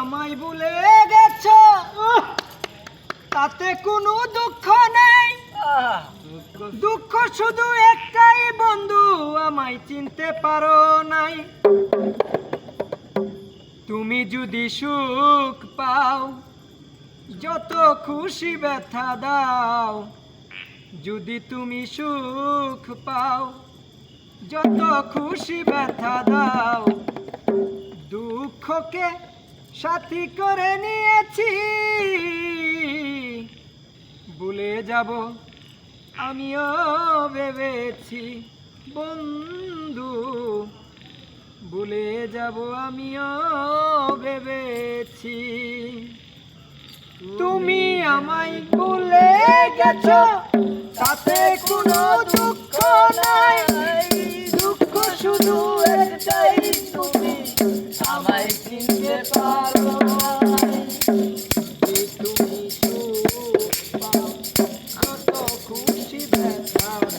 আমায় ভুলে গেছ? তাতে কোনো দুঃখ নেই। দুঃখ শুধু একটাই বন্ধু, আমায় চিনতে পারো নাই। তুমি যদি সুখ পাও, যত খুশি ব্যথা দাও, যদি তুমি সুখ পাও, যত খুশি ব্যথা দাও, দুঃখকে সাথী করে নিয়েছি। ভুলে যাব, আমিও ভেবেছি, বন্ধু। ভুলে যাব, আমিও ভেবেছি। তুমি আমায় ভুলে গেছো, তাতে কোনো দুঃখ নাই। দুঃখ শুধু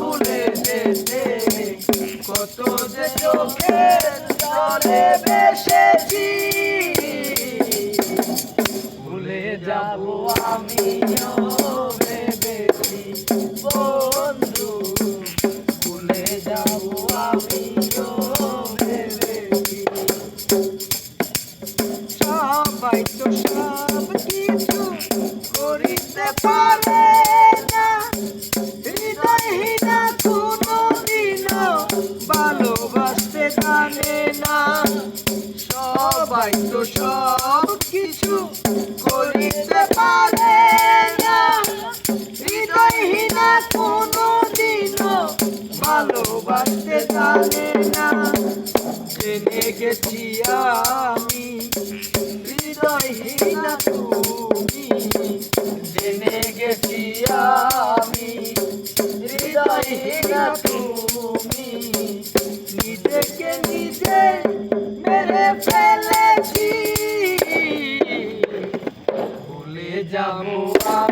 ভুলে যেতে কত যে চোখের জলে যাব আমিও তো সব কিছু করিতে পারে না। হৃদয়হীনা কোনো দিনও ভালোবাসতে জানে না। জেনে গেছি আমি, হৃদয়হীনা তুমি। জেনে গেছি আমি, হৃদয়হীনা তুমি। নিজেকে নিজে মেরে ফেলেছি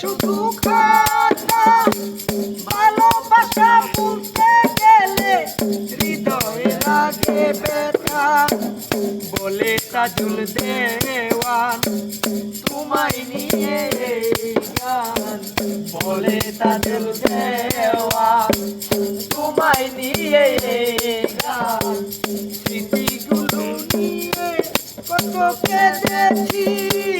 শুধু খাতা, ভালোবাসা বলতে গেলে হৃদয়ে লাগে ব্যথা। বলে তাজুল দেওয়ান, তোমায় নিয়ে গান। বলে তাদের দেওয়া তোমায় নিয়ে গান। স্মৃতিগুলো নিয়ে কত কেঁদেছি।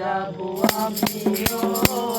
যাব আমিও